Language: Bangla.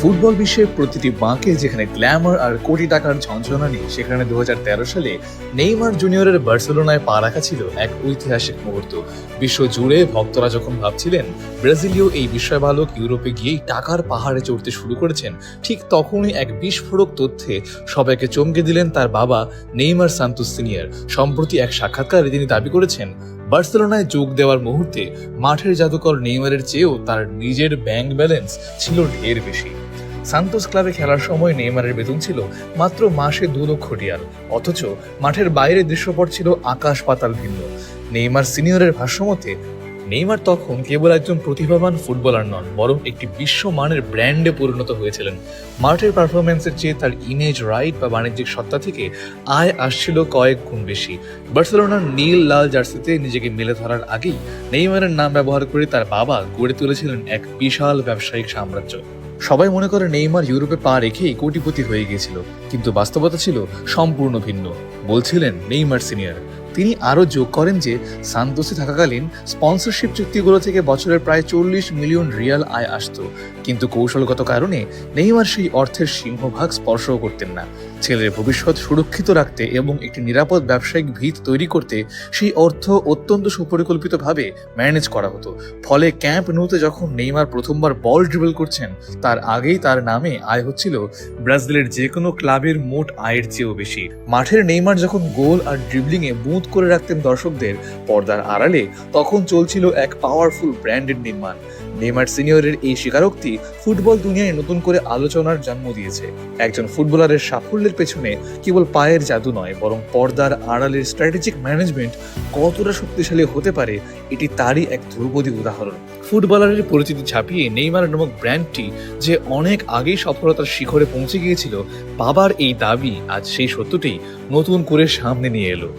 ফুটবল বিশ্বের প্রতিটি বাঁকে যেখানে গ্ল্যামার আর কোটি টাকার ঝঞ্ঝনা নেই সেখানে দুহাজার তেরো সালে নেইমার জুনিয়রের বার্সেলোনায় পা রাখা ছিল এক ঐতিহাসিক মুহূর্ত। বিশ্ব জুড়ে ভক্তরা যখন ভাবছিলেন ব্রাজিলীয় এই বিস্ময়বালক ইউরোপে গিয়েই টাকার পাহাড়ে চড়তে শুরু করেছেন, ঠিক তখনই এক বিস্ফোরক তথ্যে সবাইকে চমকে দিলেন তার বাবা নেইমার সান্তুস সিনিয়র। সম্প্রতি এক সাক্ষাৎকারে তিনি দাবি করেছেন বার্সেলোনায় যোগ দেওয়ার মুহূর্তে মাঠের জাদুকর নেইমারের চেয়েও তার নিজের ব্যাংক ব্যালেন্স ছিল ঢের বেশি। সান্তোস ক্লাবে খেলার সময় নেইমারের বেতন ছিল মাত্র মাসে দু লক্ষ রিয়াল, অথচ মাঠের বাইরে দৃশ্যপট ছিল আকাশ পাতাল ভিন্ন। নেইমার সিনিয়রের ভাষ্যমতে নেইমার তখন কেবল একজন প্রতিভাবান ফুটবলার নন, বরং একটি বিশ্বমানের ব্র্যান্ডে পরিণত হয়েছিলেন। মাঠের পারফরমেন্সের চেয়ে তার ইমেজ রাইট বা বাণিজ্যিক সত্তা থেকে আয় আসছিল কয়েক গুণ বেশি। বার্সেলোনার নীল লাল জার্সিতে নিজেকে মেলে ধরার আগেই নেইমারের নাম ব্যবহার করে তার বাবা গড়ে তুলেছিলেন এক বিশাল ব্যবসায়িক সাম্রাজ্য। সবাই মনে করে নেইমার ইউরোপে পা রেখেই কোটিপতি হয়ে গিয়েছিল, কিন্তু বাস্তবতা ছিল সম্পূর্ণ ভিন্ন, বলছিলেন নেইমার সিনিয়র। তিনি আরও যোগ করেন যে সান্তোসে থাকাকালীন স্পন্সরশিপ চুক্তিগুলো থেকে বছরের প্রায় চল্লিশ মিলিয়ন রিয়াল আয় আসত। কিন্তু কৌশলগত কারণে নেইমার সেই অর্থের সিংহভাগ স্পর্শও করতেন না। ছেলের ভবিষ্যৎ সুরক্ষিত রাখতে এবং একটি নিরাপদ ব্যবসায়িক ভিত তৈরি করতে সেই অর্থ অত্যন্ত সুপরিকল্পিতভাবে ম্যানেজ করা হতো। ফলে ক্যাম্প নুতে যখন নেইমার প্রথমবার বল ড্রিবল করছেন, তার আগেই তার নামে আয় হচ্ছিল ব্রাজিলের যে কোনো ক্লাবের মোট আয়ের চেয়েও বেশি। মাঠের নেইমার যখন গোল আর ড্রিবলিং এ বুথ করে রাখতেন দর্শকদের পর্দার আড়ালে, তখন চলছিল এক পাওয়ারফুল ব্র্যান্ডের নির্মাণ। নেইমার সিনিয়রের এই স্বীকারোক্তি ফুটবল দুনিয়ায় নতুন করে আলোচনার জন্ম দিয়েছে। একজন ফুটবলারের সাফল্যের পেছনে কেবল পায়ের জাদু নয়, বরং পর্দার আড়ালের স্ট্র্যাটেজিক ম্যানেজমেন্ট কতটা শক্তিশালী হতে পারে, এটি তারই এক ধ্রুপদী উদাহরণ। ফুটবলারের পরিচিতি ছাপিয়ে নেইমার নামক ব্র্যান্ডটি যে অনেক আগেই সফলতার শিখরে পৌঁছে গিয়েছিল, বাবার এই দাবি আজ সেই সত্যটি নতুন করে সামনে নিয়ে এলো।